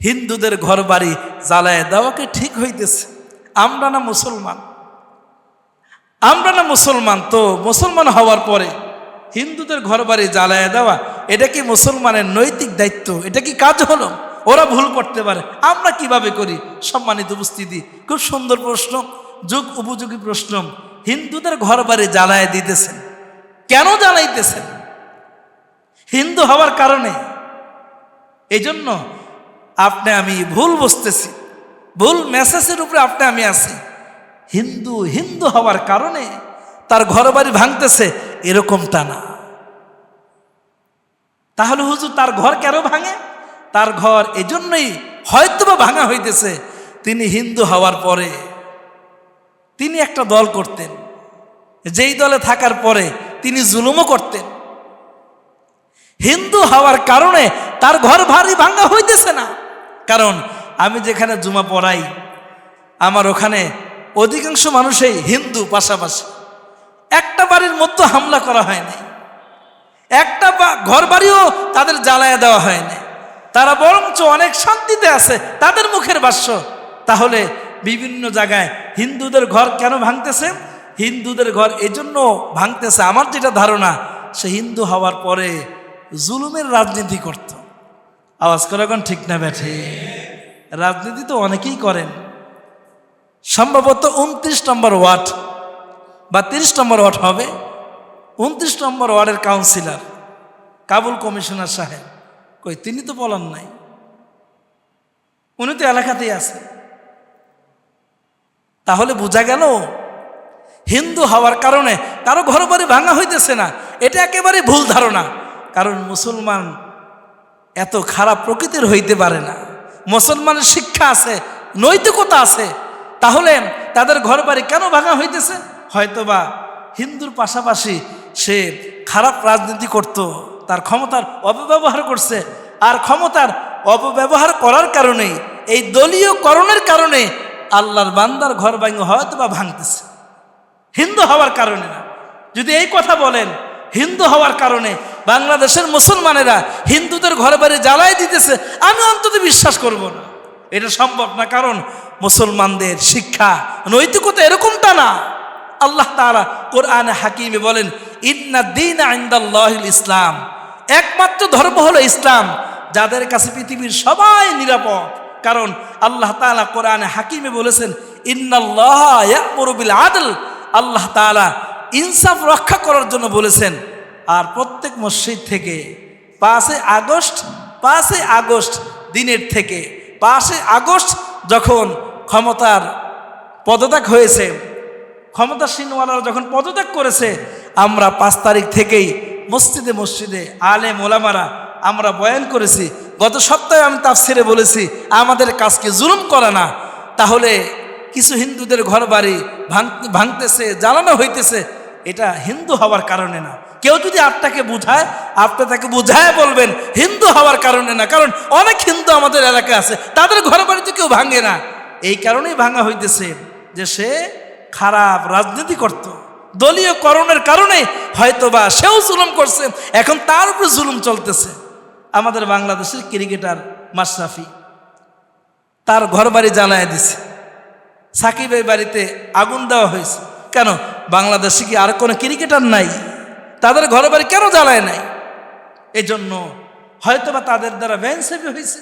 হিন্দুদের ঘর বাড়ি জ্বালায় দেওয়াকে ঠিক হইতেছে। আমরা না মুসলমান? আমরা না মুসলমান তো? মুসলমান হওয়ার পরে হিন্দুদের ঘর বাড়ি জ্বালায় দেওয়া, এটা কি মুসলমানের নৈতিক দায়িত্ব? এটা কি কাজ হলো? ওরা ভুল করতে পারে। আমরা কীভাবে করি? সম্মানিত উপস্থিতি, খুব সুন্দর প্রশ্ন, যুগ উপযোগী প্রশ্ন। হিন্দুদের ঘর বাড়ি জ্বালায় দিতেছেন। কেন জ্বালাইতেছেন? হিন্দু হওয়ার কারণে। এই জন্য আপনি আমি ভুল বুঝতেছি। ভুল মেসেজের উপরে আপনি আমি আছি। হিন্দু হিন্দু হওয়ার কারণে তার ঘর বাড়ি ভাঙতেছে এরকমটা না। তাহলে হুজুর তার ঘর কেন ভাঙে? তার ঘর এজন্যই হয়তোবা ভাঙা হইতেছে। তিনি হিন্দু হওয়ার পরে তিনি একটা দল করতেন। যেই দলে থাকার পরে তিনি জুলুমও করতেন। হিন্দু হওয়ার কারণে তার ঘর ভারী ভাঙা হইতেছে না। কারণ আমি যেখানে জুমা পড়াই, আমার ওখানে অধিকাংশ মানুষই হিন্দু পাশাপাশি। একটা বাড়ির মধ্যে হামলা করা হয় নাই। একটা ঘর বাড়িও তাদের জ্বালায় দেওয়া হয় নাই। তারা বরঞ্চ অনেক শান্তিতে আছে, তাদের মুখের বাস্য তাহলে বিভিন্ন জায়গায় হিন্দুদের ঘর কেন ভাঙতেছে? হিন্দুদের ঘর এজন্য ভাঙতেছে। আমার যেটা ধারণা, সে হিন্দু হওয়ার পরে জুলুমের রাজনীতি করত। আওয়াজ করে এখন ঠিক না ব্যাঠে। রাজনীতি তো অনেকেই করেন। সম্ভবত উনত্রিশ নম্বর ওয়ার্ড বা তিরিশ নম্বর ওয়ার্ড হবে। উনত্রিশ নম্বর ওয়ার্ডের কাউন্সিলর কাবুল কমিশনার সাহেব। কই, তিনি তো বলার নাই। উনি তো এলাকাতেই আছেন। তাহলে বোঝা গেল, হিন্দু হওয়ার কারণে কারও ঘর বাড়ি ভাঙা হইতেছে না। এটা একেবারে ভুল ধারণা। কারণ মুসলমান এত খারাপ প্রকৃতির হইতে পারে না। মুসলমানের শিক্ষা আছে, নৈতিকতা আছে, তাহলে তাদের ঘর বাড়ি কেন ভাঙা হইতেছে? হয়তোবা হিন্দুর পাশাপাশি সে খারাপ রাজনীতি করত, তার ক্ষমতার অপব্যবহার করছে, আর ক্ষমতার অপব্যবহার করার কারণে এই দলীয় করণের কারণে আল্লাহর বান্দার ঘর ভাঙে হয়তোবা ভাঙতেছে। হিন্দু হওয়ার কারণে না। যদি এই কথা বলেন, হিন্দু হওয়ার কারণে বাংলাদেশের মুসলমানেরা হিন্দুদের ঘরে বাড়ি জ্বালাই দিতেছে, আমি অন্তত বিশ্বাস করব না। এটা সম্ভব না, কারণ মুসলমানদের শিক্ষা, নৈতিকতা এরকমটা না। আল্লাহ তাআলা কোরআনে হাকিমে বলেন, ইন্না দিন আইন্দাল্লাহ ইসলাম। একমাত্র ধর্ম হলো ইসলাম, যাদের কাছে পৃথিবীর সবাই নিরাপদ। কারণ আল্লাহ তাআলা কোরআনে হাকিমে বলেছেন, ইন্নাল্লাহ আদল। আল্লাহ তালা ইনসাফ রক্ষা করার জন্য বলেছেন আর প্রত্যেক মসজিদ থেকে পাঁচই আগস্ট পাঁচই আগস্ট দিনের থেকে পাঁচই আগস্ট যখন ক্ষমতার পদত্যাগ হয়েছে ক্ষমতাসীনওয়ালারা যখন পদত্যাগ করেছে, আমরা পাঁচ তারিখ থেকেই মসজিদে মসজিদে আলে মোলামারা আমরা বয়ান করেছি। গত সপ্তাহে আমি তাফসিরে বলেছি, আমাদের কাজকে জুলুম করে না, তাহলে কিছু হিন্দুদের ঘর বাড়ি ভাঙ- ভাঙতেছে, জ্বালানো হইতেছে, এটা হিন্দু হওয়ার কারণে না। কেউ যদি আপনাকে বুঝায়, আপনি তাকে বুঝায় বলবেন, হিন্দু হওয়ার কারণে না। কারণ অনেক হিন্দু আমাদের এলাকায় আছে, তাদের ঘর বাড়িতে কেউ ভাঙে না। এই কারণেই ভাঙা হইতেছে যে সে খারাপ রাজনীতি করত। দলীয় করণের কারণে হয়তোবা সেও জুলুম করছে, এখন তার উপরে জুলুম চলতেছে। আমাদের বাংলাদেশের ক্রিকেটার মাশরাফি, তার ঘর বাড়ি জ্বালায় দিছে। সাকিবের বাড়িতে আগুন দেওয়া হয়েছে। কেন? বাংলাদেশে কি আর কোনো ক্রিকেটার নাই? তাদের ঘর বাড়ি কেন জ্বালায় নাই? এজন্য হয়তোবা তাদের দ্বারা ব্যানসেবি হয়েছে।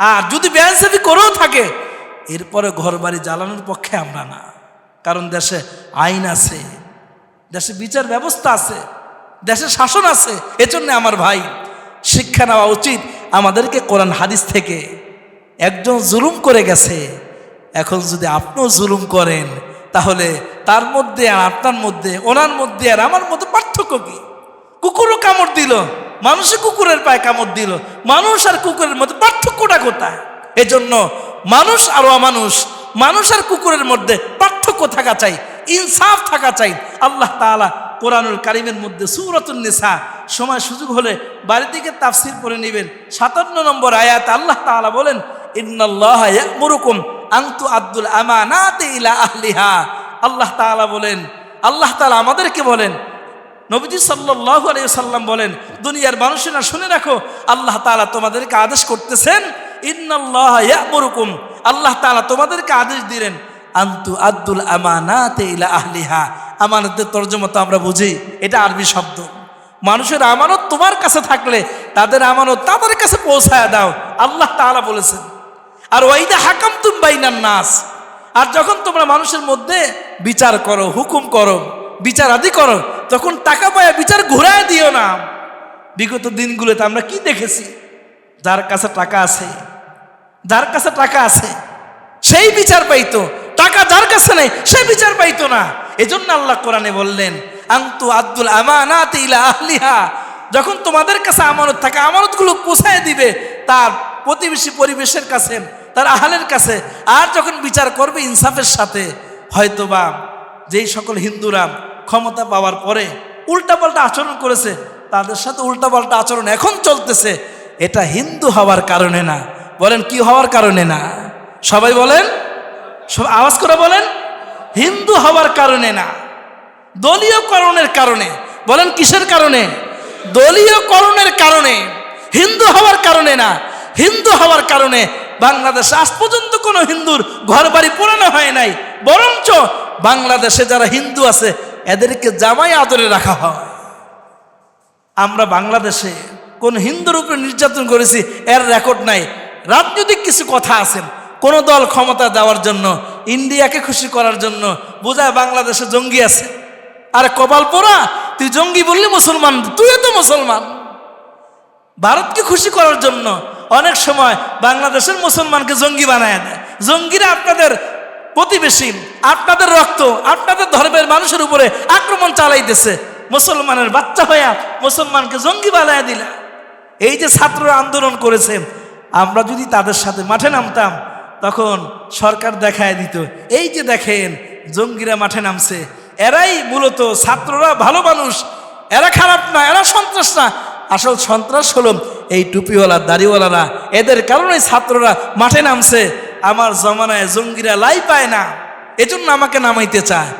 আর যদি ব্যানসেবি করেও থাকে, এরপরে ঘর বাড়ি জ্বালানোর পক্ষে আমরা না। কারণ দেশে আইন আছে, দেশে বিচার ব্যবস্থা আছে, দেশে শাসন আছে। এজন্য আমার ভাই, শিক্ষা নেওয়া উচিত। আমাদেরকে কোরআন হাদিস থেকে একজন জুলুম করে গেছে। এখন যদি আপনিও জুলুম করেন তাহলে তার মধ্যে আর আপনার মধ্যে, ওনার মধ্যে আর আমার মধ্যে পার্থক্য কি? কুকুরও কামড় দিল মানুষে কুকুরের পায়ে কামড় দিল, মানুষ আর কুকুরের মধ্যে পার্থক্যটা কোথায়? এজন্য মানুষ আর অমানুষ, মানুষ আর কুকুরের মধ্যে পার্থক্য থাকা চাই, ইনসাফ থাকা চাই। আল্লাহ তাআলা কোরআনুল কারিমের মধ্যে সুরতুন নিসা সময় সুযোগ হলে বাড়ি থেকে তাফসির করে নেবেন। সাতান্ন নম্বর আয়াত আল্লাহ তাআলা বলেন, ইন্নাল্লাহ ইয়ামুরুকুম আনতু আব্দুল ইলা আহলিহা। আল্লাহ তাআলা বলেন, আল্লাহ তাআলা আমাদেরকে বলেন, নবীজি সাল্লাহ সাল্লাম বলেন, দুনিয়ার মানুষেরা শুনে রাখো, আল্লাহ তাআলা তোমাদেরকে আদেশ করতেছেন, ইন্নাল্লাহ ইয়ামুরুকুম। আল্লাহ তাআলা তোমাদেরকে আদেশ দিলেন, আন্তু আব্দুল আমানাতে ইলা আহলিহা। আমানতের তর্জমা তো আমরা বুঝি, এটা আরবি শব্দ। মানুষের আমানত তোমার কাছে থাকলে, তাদের আমানত তাদের কাছে পৌঁছায় দাও, আল্লাহ তাআলা বলেছেন। আর ওয়াইদা হাকাম তুম বাইনান নাস। আর যখন তোমরা মানুষের মধ্যে বিচার করো, হুকুম করো, বিচার আদি করো, তখন টাকা পায়া বিচার ঘুরায় দিও না। বিগত দিনগুলোতে আমরা কি দেখেছি? যার কাছে টাকা আছে, যার কাছে টাকা আছে, সেই বিচার পাইতো। টাকা যার কাছে নেই, সে বিচার পাইতো না। এজন্য আল্লাহ কোরআনে বললেন, আন্তু আব্দুল আমানাত ইলা আহলিহা। যখন তোমাদের কাছে আমানত থাকে, আমানতগুলো পোষায় দিবে, তার প্রতিবেশী পরিবেশের কাছে, তার আহালের কাছে, আর যখন বিচার করবে ইনসাফের সাথে, হয়তোবা যেই সকল হিন্দুরা ক্ষমতা পাওয়ার পরে উল্টাপাল্টা আচরণ করেছে, তাদের সাথে উল্টাপাল্টা আচরণ এখন চলতেছে, এটা হিন্দু হওয়ার কারণে না। বলেন, কি হওয়ার কারণে না? সবাই বলেন? সব আওয়াজ করে বলেন? হিন্দু হওয়ার কারণে না। দলীয় করণের কারণে। বলেন, কিসের কারণে? দলীয় করণের কারণে। হিন্দু হওয়ার কারণে না। হিন্দু হওয়ার কারণে বাংলাদেশে আজ পর্যন্ত কোনো হিন্দুর ঘর বাড়ি পুরানো হয় নাই। বরঞ্চ বাংলাদেশে যারা হিন্দু আছে, এদেরকে জামাই আদরে রাখা হয়। আমরা বাংলাদেশে কোন হিন্দুর উপরে নির্যাতন করেছি, এর রেকর্ড নাই। রাজনৈতিক কিছু কথা আছেন কোন দল ক্ষমতা দেওয়ার জন্য, ইন্ডিয়াকে খুশি করার জন্য বোঝায় বাংলাদেশে জঙ্গি আছে। আর কপাল পোড়া, তুই জঙ্গি বললি মুসলমান, তুইও তো মুসলমান। ভারতকে খুশি করার জন্য অনেক সময় বাংলাদেশের মুসলমানকে জঙ্গি বানায় দেয়। জঙ্গিরা আপনাদের প্রতিবেশী, আপনাদের রক্ত, আপনাদের ধর্মের মানুষের উপরে আক্রমণ চালাইতেছে। মুসলমানের বাচ্চা হইয়া মুসলমানকে জঙ্গি বানায় দিলা। এই যে ছাত্ররা আন্দোলন করেছে, আমরা যদি তাদের সাথে মাঠে নামতাম, তখন সরকার দেখায় দিত, এই যে দেখেন, জঙ্গিরা মাঠে নামছে। এরাই মূলত ছাত্ররা, ভালো মানুষ। এরা খারাপ না, এরা সন্ত্রাস না। আসল সন্ত্রাস হলো এই টুপিওয়ালা, দাড়িওয়ালারা, এদের কারণে ছাত্ররা মাঠে নামছে। আমার জমানায় জঙ্গিরা লাই পায় না। এজন্য আমাকে নামাইতে চায়।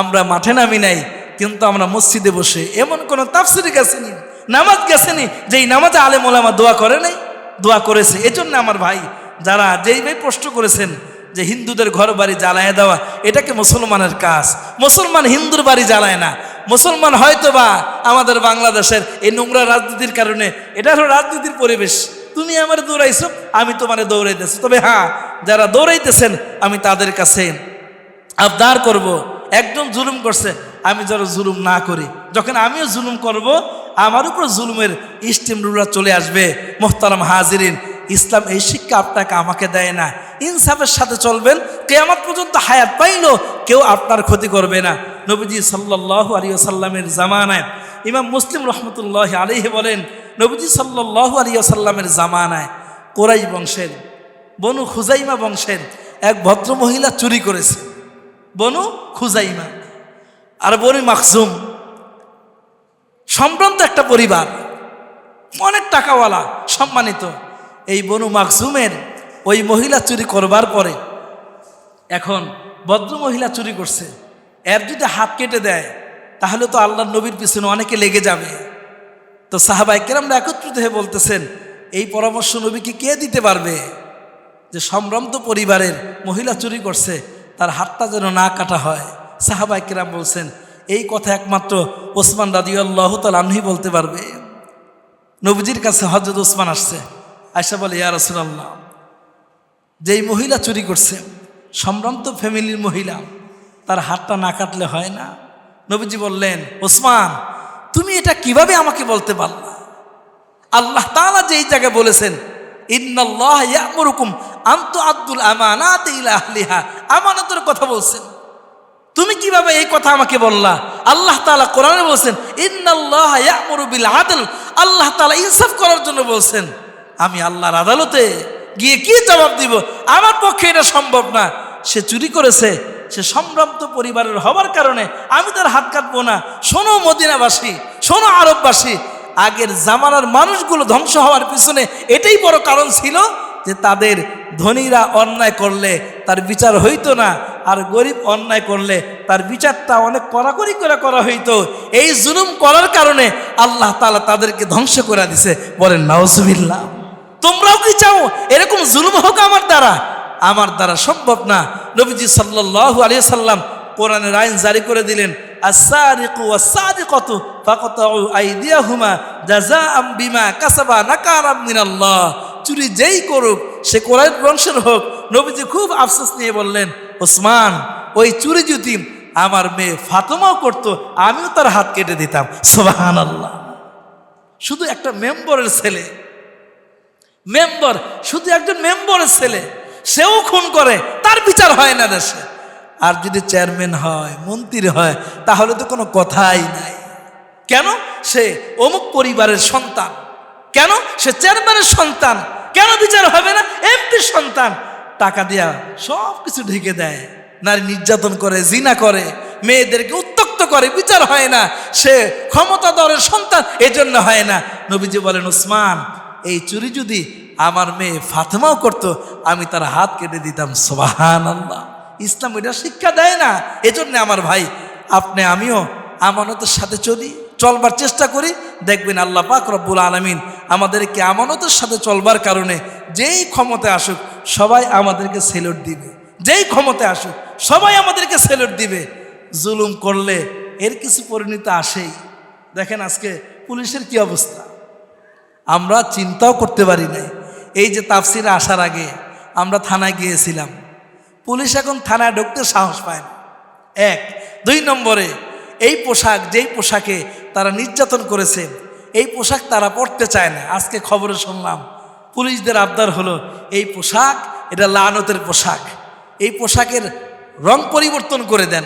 আমরা মাঠে নামি নাই, কিন্তু আমরা মসজিদে বসে এমন কোনো তাফসিরি গেছেনি, নামাজ গেছেনি যে এই নামাজে আলেম ওলামা দোয়া করে নাই, দোয়া করেছে। এজন্য আমার ভাই, যারা যেই ভাই প্রশ্ন করেছেন যে হিন্দুদের ঘর বাড়ি জ্বালায় দেওয়া, এটাকে মুসলমানের কাজ। মুসলমান হিন্দুর বাড়ি জ্বালায় না। মুসলমান হয়তো বা আমাদের বাংলাদেশের এই নোংরা রাজনীতির কারণে, এটা হলো রাজনীতির পরিবেশ। তুমি আমার দৌড়াইছো, আমি তোমার দৌড়াইতেছি। তবে হ্যাঁ যারা দৌড়াইতেছেন, আমি তাদের কাছে আবদার করব। একজন জুলুম করছে, আমি যারা জুলুম না করি। যখন আমিও জুলুম করব, আমার উপর জুলুমের স্টিম রুলার চলে আসবে। মোহতারাম হাজিরিন ইসলাম এই শিক্ষা আপনাকে আমাকে দেয় না। ইনসাফের সাথে চলবেন, কেয়ামত পর্যন্ত হায়াত পাইল কেউ আপনার ক্ষতি করবে না। নবীজি সাল্লাহ আলী সাল্লামের জামানায়, ইমাম মুসলিম রহমতুল্লাহ আলিহে বলেন, নবীজি সাল্লাহ আলী সাল্লামের জামানায় কোরাই বংশের, বনু খুজাইমা বংশের এক ভদ্র মহিলা চুরি করেছে। বনু খুজাইমা। আর বনু মাকসুম সম্ভ্রান্ত একটা পরিবার। অনেক টাকাওয়ালা, সম্মানিত। এই বনু মাকসুমের ওই মহিলা চুরি করবার পরে, এখন ভদ্র মহিলা চুরি করছে। এর যদি হাত কেটে দেয়, তাহলে তো আল্লাহ নবীর পিছনে অনেকে লেগে যাবে। তো সাহাবাই কেরামরা একত্রিত হয়ে বলতেছেন, এই পরামর্শ নবীকে কে দিতে পারবে যে সম্ভ্রান্ত পরিবারের মহিলা চুরি করছে, তার হাতটা যেন না কাটা হয়? সাহাবাই কেরাম বলছেন, এই কথা একমাত্র ওসমান রাদিউল্লাহ তাল বলতে পারবে। নবীজির কাছে হজরত ওসমান আসছে। আয়সা বলে, ইয়া রসুলাল্লাহ, যেই মহিলা চুরি করছে, সম্ভ্রান্ত ফ্যামিলির মহিলা, তার হাতটা না কাটলে হয় না? নবীজি বললেন, ওসমান, তুমি এটা কীভাবে আমাকে বলতে পারলা? আল্লাহ তাআলা যেই জায়গায় বলেছেন, ইন্নাল্লাহ ইয়ামুরুকুম আন্তু আব্দুল আমানাত ইলা আহলিহা, আমানতের কথা বলছেন। তুমি কীভাবে এই কথা আমাকে বললা? আল্লাহ তাআলা কোরআনে বলছেন, ইন্নাল্লাহ ইয়ামুরু বিল আদল, আল্লাহ তাআলা ইনসাফ করার জন্য বলছেন। আমি আল্লাহর আদালতে গিয়ে কি জবাব দিব? আমার পক্ষে এটা সম্ভব না। সে চুরি করেছে, সে সম্ভ্রান্ত পরিবারের হবার কারণে আমি তার হাত কাটবো না। শোনো মদিনাবাসী, শোনো আরববাসী, আগের জামানার মানুষগুলো ধ্বংস হওয়ার পিছনে এটাই বড় কারণ ছিল যে তাদের ধনীরা অন্যায় করলে তার বিচার হইতো না, আর গরিব অন্যায় করলে তার বিচারটা অনেক কড়াকড়ি করে করা হইতো। এই জুলুম করার কারণে আল্লাহ তালা তাদেরকে ধ্বংস করে দিছে। বলেন, নাউজুবিল্লাহ। তোমরাও কি চাও? এরকম জুলুম হোক আমার দ্বারা। আমার দ্বারা সম্ভব না। নবীজি সাল্লাল্লাহু আলিয়া সাল্লাম কোরআনের আইন জারি করে দিলেন, আস-সারিকু ওয়াস-সারিকাতু ফাকাতাউ আইদিয়াহুমা জাযাআম বিমা কাসাবা নাকারাম মিনাল্লাহ। চুরি যেই করুক, সে কোরআন বংশের হোক। নবীজি খুব আফসোস নিয়ে বললেন, ওসমান, ওই চুরি যদি আমার মেয়ে ফাতেমাও করতো, আমিও তার হাত কেটে দিতাম। সুবহানাল্লাহ। শুধু একটা মেম্বরের ছেলে মেম্বার, শুধু একজন মেম্বরের ছেলে, সেও খুন করে, তার বিচার হয় না দেশে। আর যদি চেয়ারম্যান হয়, মন্ত্রী হয়, তাহলে তো কোনো কথাই নাই। কেন? সে অমুক পরিবারের সন্তান। কেন? সে চেয়ারম্যানের সন্তান। কেন বিচার হবে না? এমপির সন্তান। টাকা দিয়া সব কিছু ঢেকে দেয়। নারী নির্যাতন করে, জিনা করে, মেয়েদেরকে উত্তক্ত করে, বিচার হয় না। সে ক্ষমতাধরের সন্তান, এজন্য হয় না। নবীজি বলেন, ওসমান এই চুরি যদি আমার মেয়ে ফাতেমাও করতো, আমি তার হাত কেটে দিতাম। সোবাহান আল্লাহ ইসলাম এটা শিক্ষা দেয় না। এজন্য আমার ভাই, আপনি আমিও আমানতের সাথে চলি, চলবার চেষ্টা করি। দেখবেন আল্লাহ পাক রব্বুল আলমিন আমাদেরকে আমানতের সাথে চলবার কারণে যেই ক্ষমতায় আসুক, সবাই আমাদেরকে সেলুট দিবে। যেই ক্ষমতায় আসুক, সবাই আমাদেরকে সেলুট দিবে। জুলুম করলে এর কিছু পরিণতি আসেই। দেখেন আজকে পুলিশের কি অবস্থা? আমরা চিন্তাও করতে পারি নাই। এই যে তাফসিরে আসার আগে আমরা থানায় গিয়েছিলাম। পুলিশ এখন থানায় ঢুকতে সাহস পায় না। এক। দুই নম্বরে, এই পোশাক, যেই পোশাকে তারা নির্যাতন করেছে, এই পোশাক তারা পরতে চায় না। আজকে খবরে শুনলাম, পুলিশদের আবদার হলো, এই পোশাক, এটা লানতের পোশাক। এই পোশাকের রং পরিবর্তন করে দেন।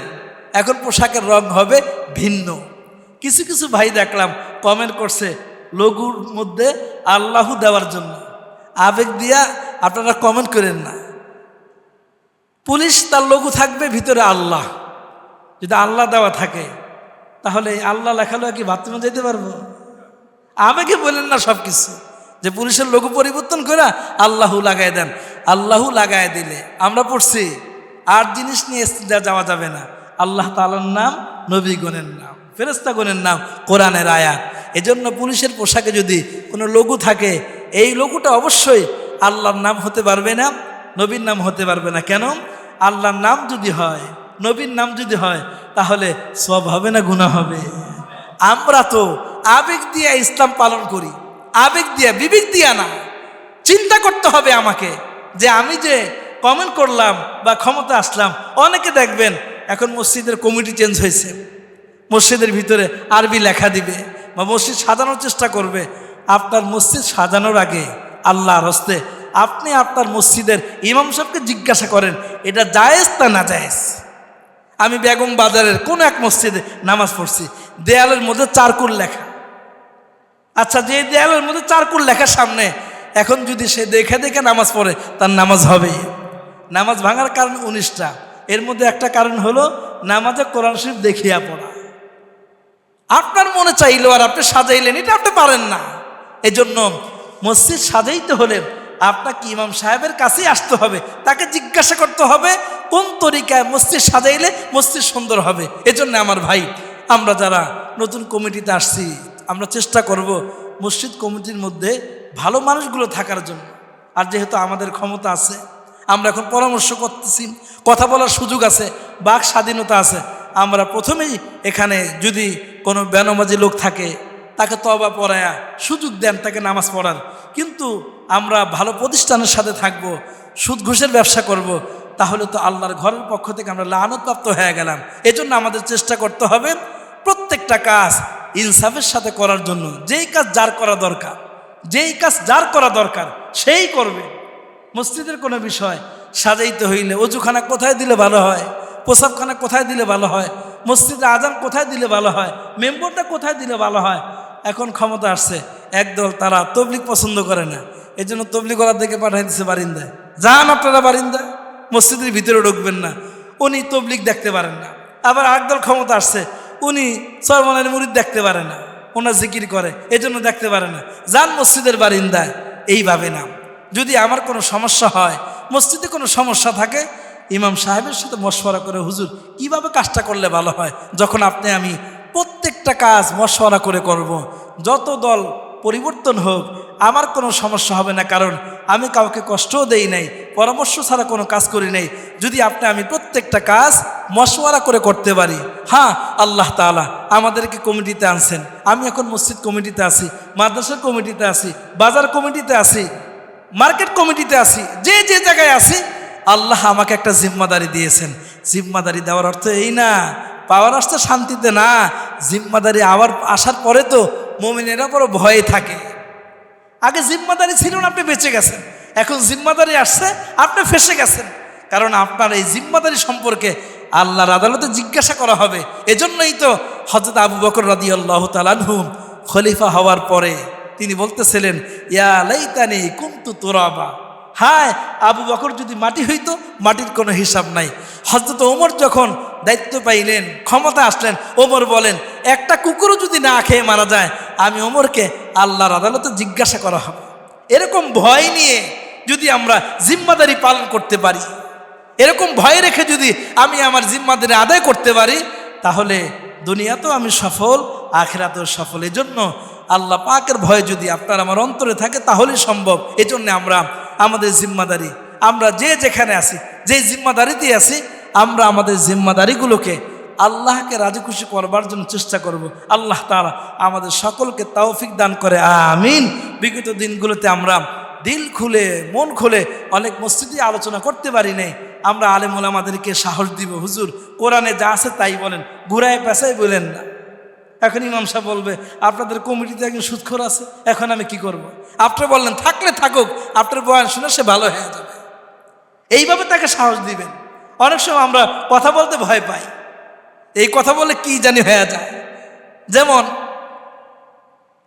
এখন পোশাকের রং হবে ভিন্ন। কিছু কিছু ভাই দেখলাম কমেন্ট করছে লঘুর মধ্যে আল্লাহু দেওয়ার জন্য। আবেগ দিয়া আপনারা কমেন্ট করেন না। পুলিশ তার লঘু থাকবে, ভিতরে আল্লাহ। যদি আল্লাহ দেওয়া থাকে, তাহলে আল্লাহ লেখালো কি বাথরুমে যেতে পারব? আবেগে বলেন না সব কিছু যে পুলিশের লঘু পরিবর্তন করে আল্লাহু লাগাই দেন। আল্লাহু লাগাই দিলে আমরা পড়ছি, আর জিনিস নিয়ে যাওয়া যাবে না। আল্লাহ তালার নাম নবী গণের নাম ফেরেস্তা গণের নাম, কোরআনের আয়াত। এজন্য পুলিশের পোশাকে যদি কোনো লঘু থাকে, এই লঘুটা অবশ্যই আল্লাহর নাম হতে পারবে না, নবীর নাম হতে পারবে না। কেন? আল্লাহর নাম যদি হয়, নবীর নাম যদি হয়, তাহলে সব হবে না গুণা হবে। আমরা তো আবেগ দিয়ে ইসলাম পালন করি, আবেগ দিয়া, বিবেক দিয়া না। চিন্তা করতে হবে আমাকে যে আমি যে কমেন্ট করলাম বা ক্ষমতা আসলাম, অনেকে দেখবেন এখন মসজিদের কমিটি চেঞ্জ হয়েছে। মসজিদের ভিতরে আরবি লেখা দিবে। বা মসজিদ সাজানোর চেষ্টা করবে। আপনার মসজিদ সাজানোর আগে আল্লাহর হস্তে আপনি আপনার মসজিদের ইমাম সাহেবকে জিজ্ঞাসা করেন, এটা জায়েজ তা না জায়েজ আমি বেগম বাজারের কোন এক মসজিদে নামাজ পড়ছি, দেয়ালের মধ্যে চারকুল লেখা। আচ্ছা যে দেয়ালের মধ্যে চারকুল লেখা সামনে, এখন যদি সে দেখে দেখে নামাজ পড়ে, তার নামাজ হবে। নামাজ ভাঙার কারণ উনিশটা। এর মধ্যে একটা কারণ হলো, নামাজে কোরআন শরীফ দেখিয়া পড়া। আপনার মনে চাইলো আর আপনি সাজাইলেন, এটা আপনি পারেন না। এজন্য মসজিদ সাজাইতে হলে আপনাকে ইমাম সাহেবের কাছেই আসতে হবে, তাকে জিজ্ঞাসা করতে হবে, কোন তরিকায় মসজিদ সাজাইলে মসজিদ সুন্দর হবে। এজন্য আমার ভাই, আমরা যারা নতুন কমিটিতে আসছি, আমরা চেষ্টা করব মসজিদ কমিটির মধ্যে ভালো মানুষগুলো থাকার জন্য। আর যেহেতু আমাদের ক্ষমতা আছে, আমরা এখন পরামর্শ করতেছি, কথা বলার সুযোগ আছে, বাক স্বাধীনতা আছে আমরা প্রথমেই এখানে যদি কোনো বেনমাজি লোক থাকে, তাকে তবা পড়ায়া সুযোগ দেন, তাকে নামাজ পড়ার কিন্তু আমরা ভালো প্রতিষ্ঠানের সাথে থাকব, সুদ ঘুষের ব্যবসা করব। তাহলে তো আল্লাহর ঘরের পক্ষ থেকে আমরা লানতপ্রাপ্ত হয়ে গেলাম। এজন্য আমাদের চেষ্টা করতে হবে প্রত্যেকটা কাজ ইনসাফের সাথে করার জন্য। যেই কাজ যার করা দরকার, যেই কাজ যার করা দরকার, সেই করবে। মসজিদের কোনো বিষয় সাজাইতে হইলে অজুখানা কোথায় দিলে ভালো হয়? প্রসাবখানা কোথায় দিলে ভালো হয়? মসজিদে আজান কোথায় দিলে ভালো হয়? মেম্বরটা কোথায় দিলে ভালো হয়? এখন ক্ষমতা আসছে। একদল তারা তবলিক পছন্দ করে না। এই জন্য তবলিক ওরা দেখে পাঠাই দিচ্ছে বারিন্দায়। যান আপনারা বারিন্দায়। মসজিদের ভিতরে ঢুকবেন না। উনি তবলিক দেখতে পারেন না। আবার একদল ক্ষমতা আসছে। উনি সরমনের মুরিদ দেখতে পারে না। ওনার জিকির করে। এজন্য দেখতে পারে না। যান মসজিদের বারিন্দায়। এইভাবে না যদি আমার কোনো সমস্যা হয়, মসজিদে কোনো সমস্যা থাকে ইমাম সাহেবের সাথে মশওয়ারা করে, হুজুর, কীভাবে কাজটা করলে ভালো হয়? যখন আপনি আমি প্রত্যেকটা কাজ মশওয়ারা করে করব। যত দল পরিবর্তন হোক, আমার কোনো সমস্যা হবে না। কারণ আমি কাউকে কষ্টও দেই নাই, পরামর্শ ছাড়া কোনো কাজ করি নাই। যদি আপনি আমি প্রত্যেকটা কাজ মশওয়ারা করে করতে পারি হ্যাঁ আল্লাহ তাআলা আমাদেরকে কমিটিতে আনছেন। আমি এখন মসজিদ কমিটিতে আছি মাদ্রাসা কমিটিতে আছি, বাজার কমিটিতে আছি, মার্কেট কমিটিতে আছি, যে যে জায়গায় আছি আল্লাহ আমাকে একটা জিম্মাদারি দিয়েছেন। জিম্মাদারি দেওয়ার অর্থ এই না, পাওয়ার আসতে শান্তিতে না, জিম্মাদারি আবার আসার পরে তো মমিনেরা বড় ভয়ে থাকে। আগে জিম্মাদারি ছিল না, আপনি বেঁচে গেছেন। এখন জিম্মাদারি আসছে, আপনি ফেসে গেছেন। কারণ আপনার এই জিম্মাদারি সম্পর্কে আল্লাহর আদালতে জিজ্ঞাসা করা হবে। এজন্যই তো হজরত আবু বকর রাদি আল্লাহ তালানহুম খলিফা হওয়ার পরে তিনি বলতেছিলেন, ইয়া লাইতানি কুন্তু তোরাবা। হায়, আবু বকর যদি মাটি হইতো, মাটির কোনো হিসাব নাই। হজরত ওমর যখন দায়িত্ব পাইলেন, ক্ষমতা আসলেন, ওমর বলেন, একটা কুকুরও যদি না খেয়ে মারা যায়, আমি ওমরকে আল্লাহর আদালতে জিজ্ঞাসা করা হবে। এরকম ভয় নিয়ে যদি আমরা জিম্মাদারি পালন করতে পারি, এরকম ভয় রেখে যদি আমি আমার জিম্মাদারি আদায় করতে পারি, তাহলে দুনিয়াতেও আমি সফল, আখেরাতেও সফল। এজন্য আল্লাহ পাকের ভয় যদি আপনার আমার অন্তরে থাকে, তাহলেই সম্ভব। এজন্য আমরা আমাদের জিম্মাদারি, আমরা যে যেখানে আছি, যে জিম্মাদারিতে আছি, আমরা আমাদের জিম্মাদারিগুলোকে আল্লাহকে রাজি খুশি করবার জন্য চেষ্টা করব। আল্লাহ তাআলা আমাদের সকলকে তৌফিক দান করে, আমিন। বিগত দিনগুলোতে আমরা দিল খুলে, মন খুলে অনেক মসজিদে আলোচনা করতে পারি নাই। আমরা আলেমুল আমাদেরকে সাহস দিব, হুজুর, কোরআনে যা আছে তাই বলেন ঘুরায় পেশাই বলেন না। এখন ইমাম সাহেব বলবে, আপনাদের কমিটিতে একজন সুৎখর আছে, এখন আমি কি করব। আপনি বললেন, থাকলে থাকুক, আপনার বয়ান শুনে সে ভালো হয়ে যাবে। এইভাবে তাকে সাহস দিবেন। অনেক সময় আমরা কথা বলতে ভয় পাই। এই কথা বলে কি জানি হয়ে যায়। যেমন,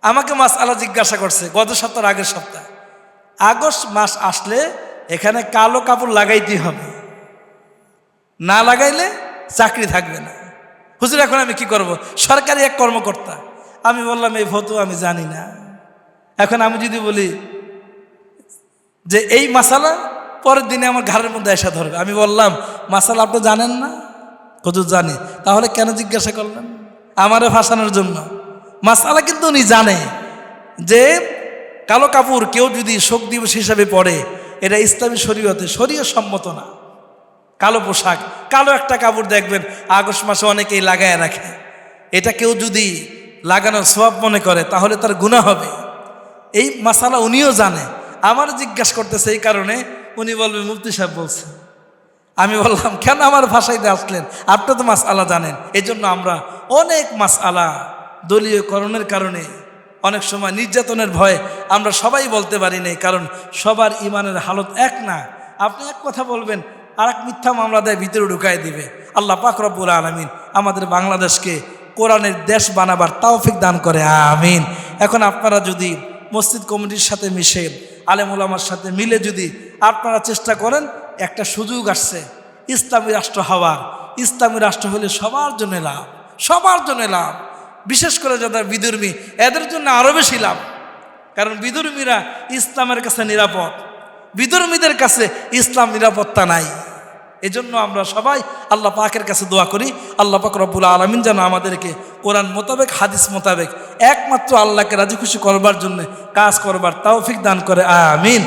আমাকে মাস আলা জিজ্ঞাসা করছে, গত সপ্তাহ আগের সপ্তাহ, আগস্ট মাস আসলে এখানে কালো কাপড় লাগাইতে হবে। না লাগাইলে চাকরি থাকবে না। হুজুর, এখন আমি কি করব? সরকারি এক কর্মকর্তা। আমি বললাম, এই ভতু আমি জানি না। এখন আমি যদি বলি যে, এই মাসালা পরের দিনে আমার ঘরের মধ্যে এসে ধরবে। আমি বললাম, মাসালা আপনি জানেন না? হুজুর, জানি। তাহলে কেন জিজ্ঞাসা করলেন? আমারও ফাঁসানোর জন্য। মাসালা কিন্তু উনি জানে যে, কালো কাপড় কেউ যদি শোক দিবস হিসাবে পড়ে এটা ইসলামী শরীয়তে শরীয় সম্মত না। কালো পোশাক, কালো একটা কাপড় দেখবেন, আগস্ট মাসে অনেকেই লাগায় রাখে। এটা কেউ যদি লাগানোর সব মনে করে, তাহলে তার গুণা হবে। এই মাসালা উনিও জানে। আমার জিজ্ঞাসা করতেছে এই কারণে, উনি বলবে, মুফতি সাহেব বলছে। আমি বললাম, কেন আমার ভাষাইতে আসলেন? আপনি তো মাস আলা জানেন। এই জন্য আমরা অনেক মাস আলা দলীয়করণের কারণে, অনেক সময় নির্যাতনের ভয়ে আমরা সবাই বলতে পারি নাই, কারণ সবার ইমানের হালত এক না। আপনি এক কথা বলবেন আর এক মিথ্যা মামলা দেয়, ভিতরে ঢুকাই দিবে। আল্লাহ পাক রব্বুল আলমিন আমাদের বাংলাদেশকে কোরআনের দেশ বানাবার তাওফিক দান করে, আমিন। এখন আপনারা যদি মসজিদ কমিটির সাথে মিশে আলেমুল আমার সাথে মিলে যদি আপনারা চেষ্টা করেন, একটা সুযোগ আসছে, ইসলামী রাষ্ট্র হওয়ার। ইসলামী রাষ্ট্র হলে সবার জন্য লাভ, সবার জন্য লাভ। বিশেষ করে যারা বিদুর্মী, এদের জন্য আরও বেশি লাভ। কারণ বিদুর্মীরা ইসলামের কাছে নিরাপদ, বিদর্মীদের কাছে ইসলাম নিরাপত্তা নাই। এজন্য আমরা সবাই আল্লাহ পাকের কাছে দোয়া করি, আল্লাহ পাক রব্বুল আলমিন যেন আমাদেরকে কোরআন মোতাবেক, হাদিস মোতাবেক একমাত্র আল্লাহকে রাজি খুশি করবার জন্য কাজ করবার তাওফিক দান করে, আমিন।